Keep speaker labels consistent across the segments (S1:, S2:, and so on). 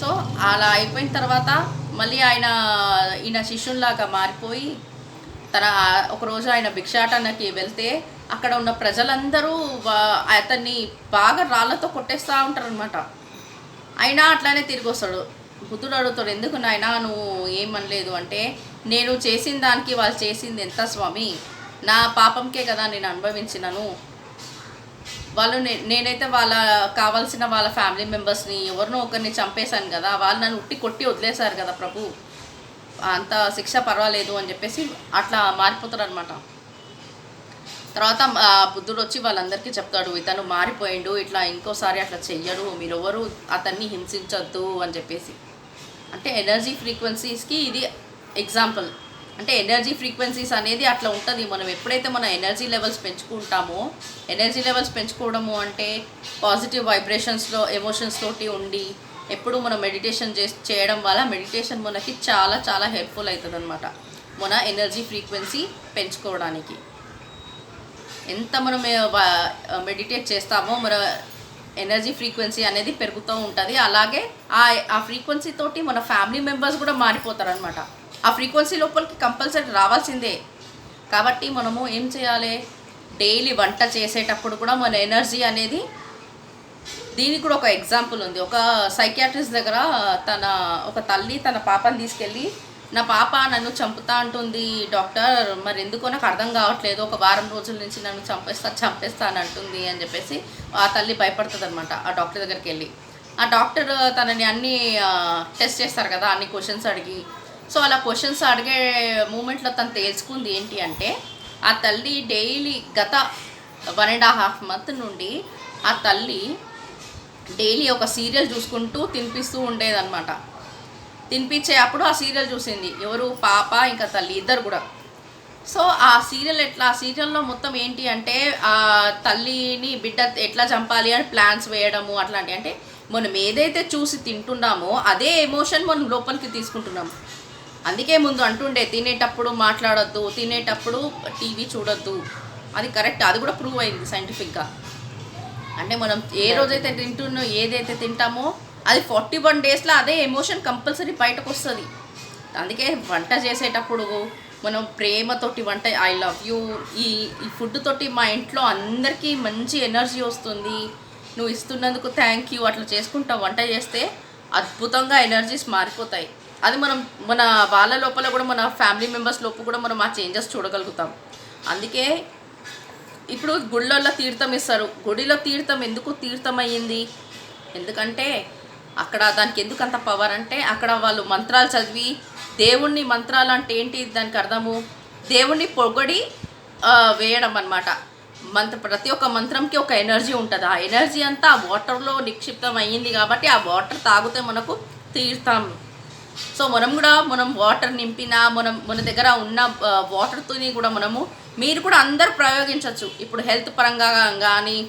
S1: So అలా అయిపోయిన తర్వాత మళ్ళీ ఆయన ఈయన శిష్యుల్లాగా మారిపోయి తన ఒకరోజు ఆయన భిక్షాటనకి వెళ్తే అక్కడ ఉన్న ప్రజలందరూ అతన్ని బాగా రాళ్ళతో కొట్టేస్తూ ఉంటారు అనమాట అయినా అట్లానే తిరిగి వస్తాడు బుద్ధుడు అడుగుతాడు ఎందుకు నాయన నువ్వు ఏమనలేదు అంటే నేను చేసిన దానికి వాళ్ళు చేసింది ఎంత స్వామి? నా పాపంకే కదా నేను అనుభవించినను. వాళ్ళు నేనైతే వాళ్ళ కావాల్సిన వాళ్ళ ఫ్యామిలీ మెంబర్స్ని ఎవరినో ఒకరిని చంపేశాను కదా వాళ్ళు నన్ను ఉట్టి కొట్టి వదిలేశారు కదా ప్రభు. అంత శిక్ష పర్వాలేదు అని చెప్పేసి అట్లా మారిపోతారు అనమాట తర్వాత ఆ, బుద్ధుడు వచ్చి వాళ్ళందరికీ చెప్తాడు ఇతను మారిపోయిండు ఇట్లా ఇంకోసారి అట్లా చెయ్యడు మీరెవరు అతన్ని హింసించొద్దు అని చెప్పేసి. అంటే ఎనర్జీ ఫ్రీక్వెన్సీస్కి ఇది ఎగ్జాంపుల్. అంటే ఎనర్జీ ఫ్రీక్వెన్సీస్ అనేది అట్లా ఉంటుంది. మనం ఎప్పుడైతే మన ఎనర్జీ లెవెల్స్ పెంచుకుంటామో ఎనర్జీ లెవెల్స్ పెంచుకోవడము అంటే పాజిటివ్ వైబ్రేషన్స్లో ఎమోషన్స్ తోటి ఉండి ఎప్పుడు మనం మెడిటేషన్ చే చేయడం వల్ల మెడిటేషన్ మనకి చాలా చాలా హెల్ప్ఫుల్ అవుతుంది అనమాట మన ఎనర్జీ ఫ్రీక్వెన్సీ పెంచుకోవడానికి. ఎంత మనం మెడిటేట్ చేస్తామో మన ఎనర్జీ ఫ్రీక్వెన్సీ అనేది పెరుగుతూ ఉంటుంది. అలాగే ఆ ఆ ఫ్రీక్వెన్సీ తోటి మన ఫ్యామిలీ మెంబర్స్ కూడా మారిపోతారు అనమాట ఆ ఫ్రీక్వెన్సీ లోపలికి కంపల్సరీ రావాల్సిందే. కాబట్టి మనము ఏం చేయాలి? డైలీ వంట చేసేటప్పుడు కూడా మన ఎనర్జీ అనేది దీనికి కూడా ఒక ఎగ్జాంపుల్ ఉంది. ఒక సైకియాట్రిస్ట్ దగ్గర తన ఒక తల్లి తన పాపని తీసుకెళ్ళి నా పాప నన్ను చంపుతా అంటుంది డాక్టర్ మరి ఎందుకో నాకు అర్థం కావట్లేదు ఒక వారం రోజుల నుంచి నన్ను చంపేస్తా చంపేస్తా అని అంటుంది అని చెప్పేసి ఆ తల్లి భయపడుతుంది అనమాట ఆ డాక్టర్ దగ్గరికి వెళ్ళి. ఆ డాక్టర్ తనని అన్ని టెస్ట్ చేస్తారు కదా అన్ని క్వశ్చన్స్ అడిగి సో అలా క్వశ్చన్స్ అడిగే మూమెంట్లో తను తెలుసుకుంది ఏంటి అంటే ఆ తల్లి డైలీ గత వన్ అండ్ హాఫ్ మంత్ నుండి ఆ తల్లి డైలీ ఒక సీరియల్ చూసుకుంటూ తినిపిస్తూ ఉండేదన్నమాట. తినిపించే అప్పుడు ఆ సీరియల్ చూసింది. ఎవరు? పాప ఇంకా తల్లి ఇద్దరు కూడా. సో ఆ సీరియల్ ఎట్లా ఆ సీరియల్లో మొత్తం ఏంటి అంటే ఆ తల్లిని బిడ్డ ఎట్లా చంపాలి అని ప్లాన్స్ వేయడము అట్లాంటి అంటే మనం ఏదైతే చూసి తింటున్నామో అదే ఎమోషన్ మనం లోపలికి తీసుకుంటున్నాం అందుకే ముందు అంటుండే తినేటప్పుడు మాట్లాడొద్దు తినేటప్పుడు టీవీ చూడొద్దు. అది కరెక్ట్ అది కూడా ప్రూవ్ అయింది సైంటిఫిక్గా. అంటే మనం ఏ రోజైతే తింటున్నో ఏదైతే తింటామో అది ఫార్టీ వన్ డేస్లో అదే ఎమోషన్ కంపల్సరీ బయటకు వస్తుంది అందుకే వంట చేసేటప్పుడు మనం ప్రేమతోటి వంట ఐ లవ్ యూ. ఈ ఈ ఫుడ్ తోటి మా ఇంట్లో అందరికీ మంచి ఎనర్జీ వస్తుంది. నువ్వు ఇస్తున్నందుకు థ్యాంక్ యూ అట్లా చేసుకుంటా వంట చేస్తే అద్భుతంగా ఎనర్జీస్ మారిపోతాయి. అది మనం మన వాళ్ళ లోపల కూడా మన ఫ్యామిలీ మెంబర్స్ లోపల కూడా మనం ఆ చేంజెస్ చూడగలుగుతాం. అందుకే ఇప్పుడు గుళ్ళల్లో తీర్థం ఇస్తారు. గుడిలో తీర్థం ఎందుకు తీర్థం అయ్యింది ఎందుకంటే అక్కడ దానికి ఎందుకు అంత పవర్ అంటే అక్కడ వాళ్ళు మంత్రాలు చదివి దేవుణ్ణి మంత్రాలు అంటే ఏంటి దానికి అర్థము? దేవుణ్ణి పొగడి వేయడం అనమాట మంత్ర ప్రతి ఒక్క మంత్రంకి ఒక ఎనర్జీ ఉంటుంది. ఆ ఎనర్జీ అంతా ఆ వాటర్లో నిక్షిప్తం అయ్యింది కాబట్టి ఆ వాటర్ తాగితే మనకు తీర్థం. సో మనం కూడా మనం వాటర్ నింపిన మనం మన దగ్గర ఉన్న వాటర్తోని కూడా మనము మీరు కూడా అందరు ప్రయోగించవచ్చు ఇప్పుడు హెల్త్ పరంగా కానీ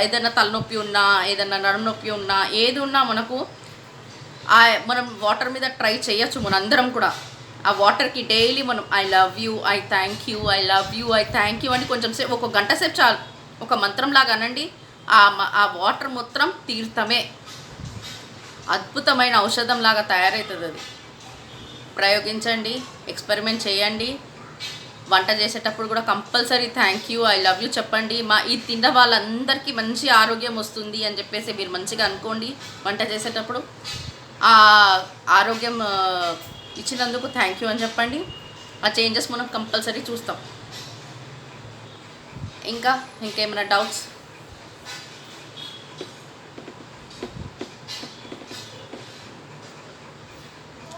S1: ఏదైనా తలనొప్పి ఉన్నా ఏదైనా నడుము నొప్పి ఉన్నా ఏది ఉన్నా మనకు ఆ మనం వాటర్ మీద ట్రై చేయొచ్చు మనందరం కూడా. ఆ వాటర్కి డైలీ మనం I love you I thank you I love you I thank you అని కొంచెం సేపు ఒక గంట సేపు చాలు. ఒక మంత్రంలాగా అనండి. ఆ మ- ఆ వాటర్ మొత్తం తీర్థమే. అద్భుతమైన ఔషధం లాగా తయారవుతుంది అది. ప్రయోగించండి ఎక్స్పెరిమెంట్ చేయండి. వంట చేసేటప్పుడు కూడా compulsory thank you I love you చెప్పండి. మా ఈ తిన్న వాళ్ళందరికీ మంచి ఆరోగ్యం వస్తుంది అని చెప్పేసి మీరు మంచిగా అనుకోండి. వంట చేసేటప్పుడు ఆ ఆరోగ్యం ఇచ్చినందుకు థ్యాంక్ యూ అని చెప్పండి. ఆ చేంజెస్ మనం కంపల్సరీ చూస్తాం. ఇంకా ఇంకేమైనా డౌట్స్?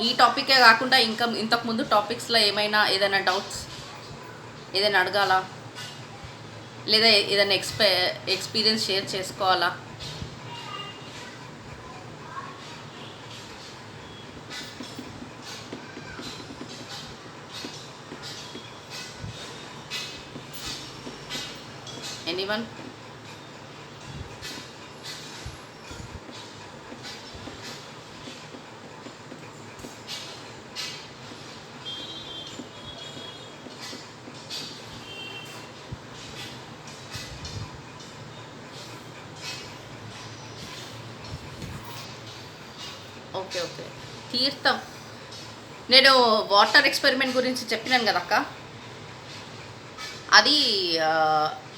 S1: ఈ టాపికే కాకుండా ఇంకా ఇంతకు ముందు టాపిక్స్లో ఏమైనా ఏదైనా డౌట్స్ ఏదైనా అడగాలా? లేదా ఏదైనా ఎక్స్పే ఎక్స్పీరియన్స్ షేర్ చేసుకోవాలా? ఎనీవన్? Okay okay. తీర్థం. నేను వాటర్ ఎక్స్పెరిమెంట్ గురించి చెప్పినాను కదా అక్క. అది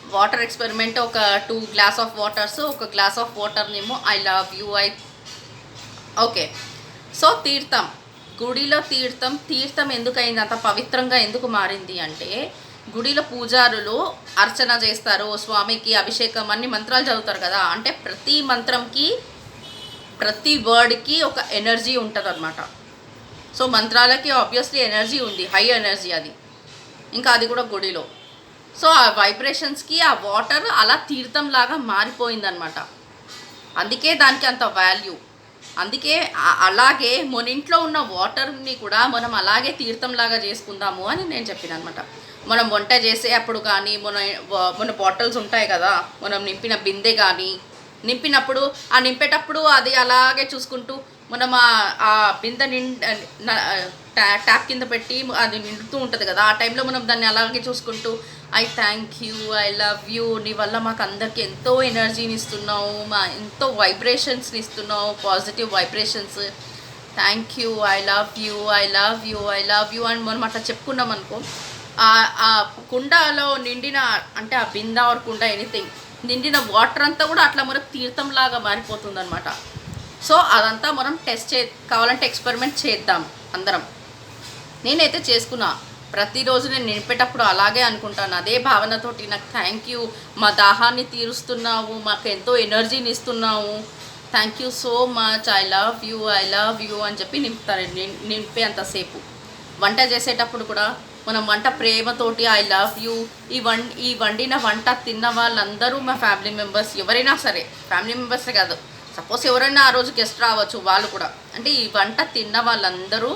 S1: వాటర్ ఎక్స్పెరిమెంట్ ఒక టూ గ్లాస్ ఆఫ్ వాటర్స్ ఒక glass of వాటర్నేమో I love you I okay. So తీర్థం. గుడిలో తీర్థం తీర్థం ఎందుకైంది? అంత పవిత్రంగా ఎందుకు మారింది అంటే గుడిలో పూజారులు అర్చన చేస్తారు స్వామికి అభిషేకం అన్ని మంత్రాలు చదువుతారు కదా అంటే ప్రతి మంత్రంకి ప్రతి వర్డ్కి ఒక ఎనర్జీ ఉంటుంది అనమాట సో మంత్రాలకి ఆబ్వియస్లీ ఎనర్జీ ఉంది హై ఎనర్జీ అది. ఇంకా అది కూడా గుడిలో. సో ఆ వైబ్రేషన్స్కి ఆ వాటర్ అలా తీర్థంలాగా మారిపోయిందనమాట అందుకే దానికి అంత వాల్యూ. అందుకే అలాగే మన ఇంట్లో ఉన్న వాటర్ని కూడా మనం అలాగే తీర్థంలాగా చేసుకుందాము అని నేను చెప్పాను అనమాట మనం వంట చేసే అప్పుడు కానీ మన మన బాటిల్స్ ఉంటాయి కదా మనం నింపిన బిందె కానీ నింపినప్పుడు ఆ నింపేటప్పుడు అది అలాగే చూసుకుంటూ మనం ఆ- ఆ బిందె నిండ ట్యాప్ కింద పెట్టి అది నిండుతూ ఉంటుంది కదా ఆ టైంలో మనం దాన్ని అలాగే చూసుకుంటూ I thank you I love you నీ వల్ల మాకు అందరికి ఎంతో ఎనర్జీని ఇస్తున్నావు మా ఎంతో వైబ్రేషన్స్ని ఇస్తున్నావు positive vibrations. Thank you I love you I love you I love you అని మనం అట్లా చెప్పుకున్నాం అనుకో ఆ- ఆ కుండలో నిండిన అంటే ఆ బిందా ఆర్ కుండ ఎనీథింగ్ నిండిన వాటర్ అంతా కూడా అట్లా మనకు తీర్థంలాగా మారిపోతుంది అనమాట సో అదంతా మనం టెస్ట్ చే కావాలంటే ఎక్స్పెరిమెంట్ చేద్దాం అందరం. నేనైతే చేసుకున్నా. ప్రతిరోజు నేను నింపేటప్పుడు అలాగే అనుకుంటాను. అదే భావనతోటి నాకు థ్యాంక్ యూ మా దాహాన్ని తీరుస్తున్నావు. మాకు ఎంతో ఎనర్జీని ఇస్తున్నావు. Thank you so much I love you I love you అని చెప్పి నింపుతాను నిం- నింపే అంతసేపు వంట చేసేటప్పుడు కూడా మనం వంట ప్రేమతోటి ఐ లవ్ యూ ఈ వం ఈ వండిన వంట తిన్న వాళ్ళందరూ మా ఫ్యామిలీ మెంబర్స్ ఎవరైనా సరే ఫ్యామిలీ మెంబర్సే కాదు సపోజ్ ఎవరైనా ఆ రోజు గెస్ట్ రావచ్చు వాళ్ళు కూడా. అంటే ఈ వంట తిన్న వాళ్ళందరూ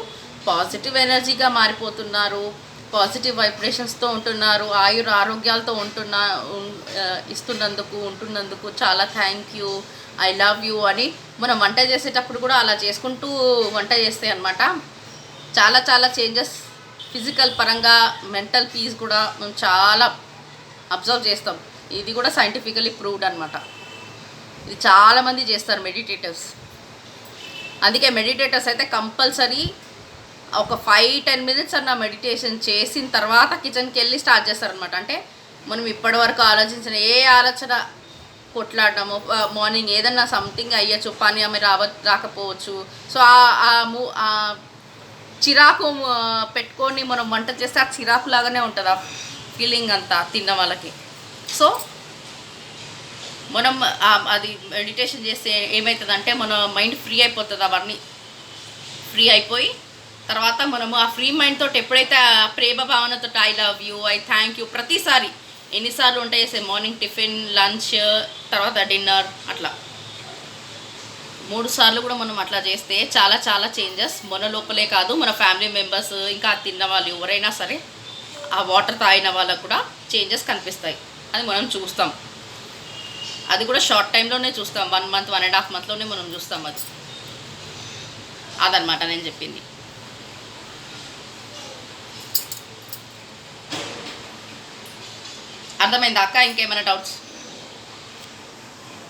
S1: పాజిటివ్ ఎనర్జీగా మారిపోతున్నారు పాజిటివ్ వైబ్రేషన్స్తో ఉంటున్నారు ఆయుర ఆరోగ్యాలతో ఉంటున్న ఇస్తున్నందుకు ఉంటున్నందుకు చాలా thank you I love you అని మనం వంట చేసేటప్పుడు కూడా అలా చేసుకుంటూ వంట చేస్తాయి అనమాట చాలా చాలా చేంజెస్ ఫిజికల్ పరంగా మెంటల్ పీస్ కూడా మేము చాలా అబ్జర్వ్ చేస్తాం. ఇది కూడా సైంటిఫికలీ ప్రూవ్డ్ అనమాట ఇది చాలామంది చేస్తారు మెడిటేటర్స్ అందుకే మెడిటేటర్స్ అయితే కంపల్సరీ ఒక ఫైవ్ టెన్ మినిట్స్ అన్న మెడిటేషన్ చేసిన తర్వాత కిచెన్కి వెళ్ళి స్టార్ట్ చేస్తారనమాట అంటే మనం ఇప్పటివరకు ఆలోచించిన ఏ ఆలోచన కొట్లాడము మార్నింగ్ ఏదన్నా సంథింగ్ అయ్యచ్చు పని ఆమె రావ రాకపోవచ్చు. సో ఆ- మూ ఆ చిరాకు పెట్టుకొని మనం వంట చేస్తే ఆ చిరాకు లాగానే ఉంటుంది ఆ ఫీలింగ్ అంతా తిన్న వాళ్ళకి. సో మనం అది మెడిటేషన్ చేస్తే ఏమవుతుందంటే మన మైండ్ ఫ్రీ అయిపోతుంది అవన్నీ. ఫ్రీ అయిపోయి తర్వాత మనము ఆ ఫ్రీ మైండ్ తోటి ఎప్పుడైతే ఆ ప్రేమ భావనతో I love you I thank you ప్రతిసారి ఎన్నిసార్లు ఉంటాయి చేసే మార్నింగ్ టిఫిన్ లంచ్ తర్వాత డిన్నర్ అట్లా. మూడు సార్లు కూడా మనం అట్లా చేస్తే చాలా చాలా చేంజెస్. మన లోపలే కాదు మన ఫ్యామిలీ మెంబర్స్ ఇంకా తిన్న వాళ్ళు ఎవరైనా సరే ఆ వాటర్ తాగిన వాళ్ళకు కూడా చేంజెస్ కనిపిస్తాయి. అది మనం చూస్తాం. అది కూడా షార్ట్ టైంలోనే చూస్తాం. One month one and half మంత్లోనే మనం చూస్తాం అది. అదనమాట నేను చెప్పింది. అర్థమైందా అక్క? ఇంకేమైనా డౌట్స్?